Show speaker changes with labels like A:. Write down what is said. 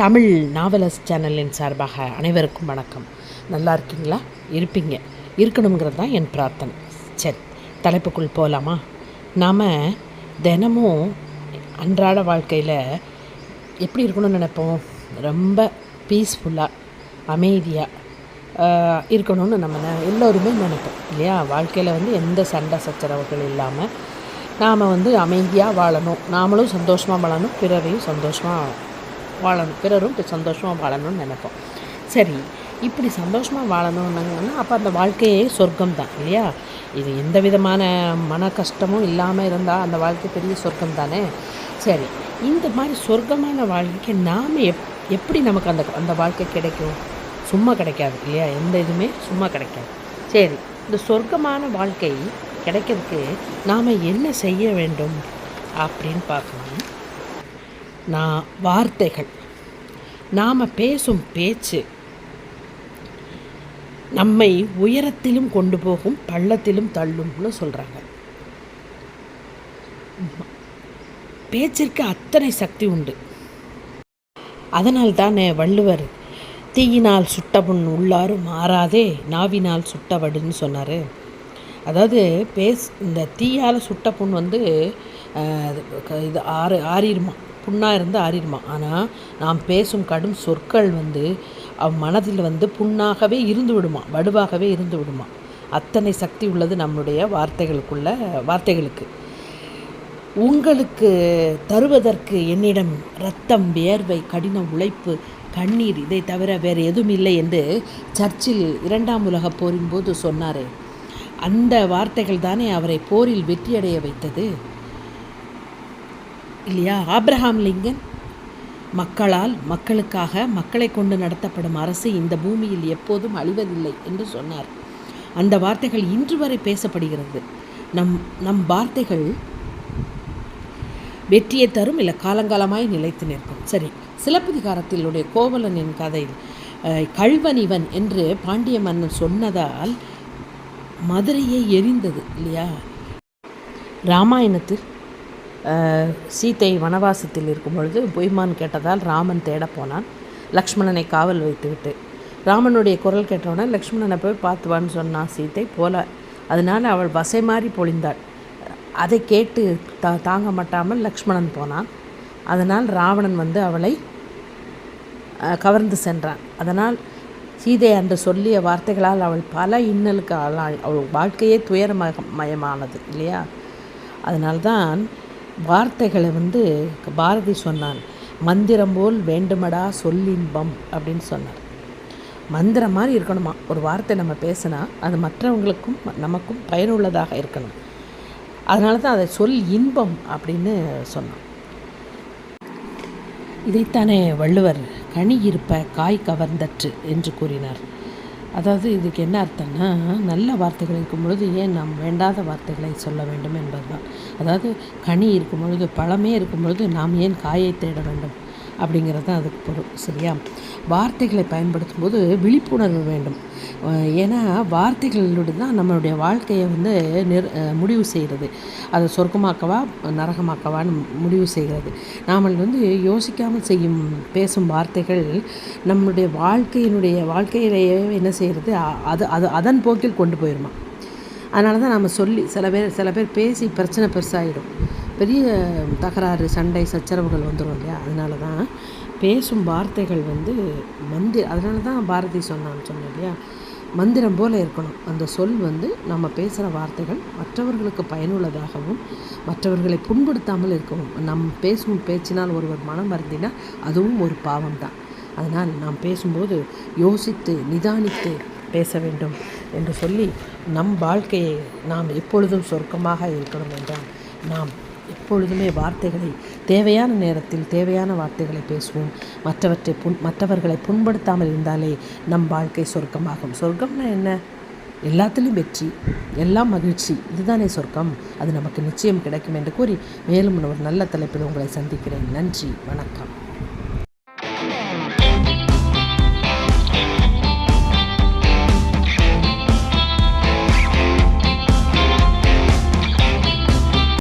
A: தமிழ் நாவலஸ் சேனலின் சார்பாக அனைவருக்கும் வணக்கம். நல்லா இருக்கீங்களா? இருப்பீங்க. இருக்கணுங்கிறது தான் என் பிரார்த்தனை. சரி தலைப்புக்குள் போகலாமா நாம் தினமும் அன்றாட வாழ்க்கையில் எப்படி இருக்கணும்னு நினைப்போம்? ரொம்ப பீஸ்ஃபுல்லாக அமைதியாக இருக்கணும்னு நம்ம ந எல்லோருமே நினைப்போம் இல்லையா? வாழ்க்கையில் வந்து எந்த சண்டை சச்சரவுகள் இல்லாமல் நாம் வந்து அமைதியாக வாழணும். நாமளும் சந்தோஷமாக வாழணும் பிறரையும் சந்தோஷமாக வாழணும். பிறரும் சந்தோஷமாக வாழணும்னு நினைப்போம். சரி இப்படி சந்தோஷமாக வாழணும்னாங்கன்னா அப்போ அந்த வாழ்க்கையே சொர்க்கம் தான் இல்லையா? இது எந்த விதமான மன கஷ்டமும் இல்லாமல் இருந்தால் அந்த வாழ்க்கை பெரிய சொர்க்கம் தானே சரி இந்த மாதிரி சொர்க்கமான வாழ்க்கைக்கு நாம் எப் எப்படி நமக்கு அந்த அந்த வாழ்க்கை கிடைக்கும்? சும்மா கிடைக்காது இல்லையா? எந்த இதுவுமே சும்மா கிடைக்காது. சரி இந்த சொர்க்கமான வாழ்க்கை கிடைக்கிறதுக்கு நாம் என்ன செய்ய வேண்டும் அப்படின்னு பார்க்கணும் நான் வார்த்தைகள். நாம் பேசும் பேச்சு நம்மை உயரத்திலும் கொண்டு போகும் பள்ளத்திலும் தள்ளும்னு சொல்கிறாங்க பேச்சிற்கு அத்தனை சக்தி உண்டு. அதனால் தானே வள்ளுவர் தீயினால் சுட்ட புண் உள்ளாறு மாறாதே நாவினால் சுட்டவடுன்னு சொன்னார். அதாவது பேஸ் இந்த தீயால் சுட்ட புண் வந்து இது ஆறு ஆறிடுமா புண்ணாக இருந்து ஆறிடுமா? ஆனால் நாம் பேசும் கடும் சொற்கள் வந்து அவ் மனதில் வந்து புண்ணாகவே இருந்து விடுமா? வடுவாகவே இருந்து விடுமா? அத்தனை சக்தி உள்ளது நம்முடைய வார்த்தைகளுக்குள்ள வார்த்தைகளுக்கு. உங்களுக்கு தருவதற்கு என்னிடம் ரத்தம் வியர்வை கடின உழைப்பு கண்ணீர் இதை தவிர வேறு எதுவும் இல்லை என்று சர்ச்சில் இரண்டாம் உலகப் போரின் போது சொன்னாரே. அந்த வார்த்தைகள் தானே அவரை போரில் வெற்றியடைய வைத்தது? இல்லையா? ஆப்ரஹாம் லிங்கன் மக்களால் மக்களுக்காக மக்களை கொண்டு நடத்தப்படும் அரசு இந்த பூமியில் எப்போதும் அழிவதில்லை என்று சொன்னார். அந்த வார்த்தைகள் இன்று வரை பேசப்படுகிறது. நம் நம் வார்த்தைகள் வெற்றியை தரும் இல்லை காலங்காலமாய் நிலைத்து நிற்கும். சரி சிலப்பதிகாரத்திலுடைய கோவலனின் கதையில் கழ்வனிவன் என்று பாண்டிய மன்னன் சொன்னதால் மதுரையே எரிந்தது இல்லையா? ராமாயணத்தில் சீத்தை வனவாசத்தில் இருக்கும் பொழுது பொய்மான் கேட்டதால் ராமன் தேட போனான். லக்ஷ்மணனை காவல் வைத்துவிட்டு. ராமனுடைய குரல் கேட்டவுடனே லக்ஷ்மணனை போய் பார்த்துவான்னு சொன்னான் சீத்தை போல. அதனால் அவள் வசை மாறி பொழிந்தாள். அதை கேட்டு தா தாங்க மாட்டாமல் லக்ஷ்மணன் போனான். அதனால் ராவணன் வந்து அவளை கவர்ந்து சென்றான். அதனால் சீதை அன்று சொல்லிய வார்த்தைகளால் அவள் பல இன்னலுக்கு ஆளாள் அவள் வாழ்க்கையே துயரமயமானது இல்லையா? அதனால்தான் வார்த்தைகளை வந்து பாரதி சொன்னான். மந்திரம் போல் வேண்டுமடா சொல்லின்பம் அப்படின்னு சொன்னார். மந்திரம் மாதிரி இருக்கணுமா? ஒரு வார்த்தை நம்ம பேசினா அது மற்றவங்களுக்கும் நமக்கும் பயனுள்ளதாக இருக்கணும். அதனால தான் அதை சொல் இன்பம் அப்படின்னு சொன்னான். இதைத்தானே வள்ளுவர் கனி இருப்ப காய் கவர்ந்தற்று என்று கூறினார். அதாவது இதுக்கு என்ன அர்த்தம்னா நல்ல வார்த்தைகள் இருக்கும் பொழுது ஏன் நாம் வேண்டாத வார்த்தைகளை சொல்ல வேண்டும் என்பதுதான். அதாவது கனி இருக்கும் பொழுது பழமே இருக்கும் பொழுது நாம் ஏன் காயை தேட வேண்டும்? அப்படிங்கிறது தான் அதுக்கு பொருள் சரியா? வார்த்தைகளை பயன்படுத்தும் போது விழிப்புணர்வு வேண்டும். ஏன்னா வார்த்தைகளோடு தான் நம்மளுடைய வாழ்க்கையை வந்து நிர் முடிவு செய்கிறது. அதை சொர்க்கமாக்கவா நரகமாக்கவான்னு முடிவு செய்கிறது. நாம் வந்து யோசிக்காமல் செய்யும் பேசும் வார்த்தைகள் நம்மளுடைய வாழ்க்கையினுடைய வாழ்க்கையிலேயே என்ன செய்கிறது? அது அது அதன் போக்கில் கொண்டு போயிடுமா அதனால தான் நம்ம சொல்லி சில பேர் சில பேர் பேசி பிரச்சனை பெருசாகிடும் பெரிய தகராறு சண்டை சச்சரவுகள் வந்துடும் இல்லையா? அதனால தான் பேசும் வார்த்தைகள் வந்து மந்தி அதனால தான் பாரதி சொன்னான்னு சொன்னேன் இல்லையா? மந்திரம் போல் இருக்கணும். அந்த சொல் வந்து நம்ம பேசுகிற வார்த்தைகள் மற்றவர்களுக்கு பயனுள்ளதாகவும் மற்றவர்களை புண்படுத்தாமல் இருக்கவும். நம் பேசும் பேச்சினால் ஒருவர் மனம் வருந்தினா அதுவும் ஒரு பாவம் தான் அதனால் நாம் பேசும்போது யோசித்து நிதானித்து பேச வேண்டும் என்று சொல்லி நம் வாழ்க்கையை நாம் எப்பொழுதும் சொர்க்கமாக இருக்கணும் என்றால் நாம் எப்பொழுதுமே வார்த்தைகளை தேவையான நேரத்தில் தேவையான வார்த்தைகளை பேசுவோம். மற்றவற்றை புண் மற்றவர்களை புண்படுத்தாமல் இருந்தாலே நம் வாழ்க்கை சொர்க்கமாகும். சொர்க்கம்னா என்ன? எல்லாத்துலேயும் வெற்றி எல்லாம் மகிழ்ச்சி. இதுதானே சொர்க்கம். அது நமக்கு நிச்சயம் கிடைக்கும் என்று கூறி மேலும் ஒரு நல்ல தலைப்பில் உங்களை சந்திக்கிறேன். நன்றி வணக்கம்.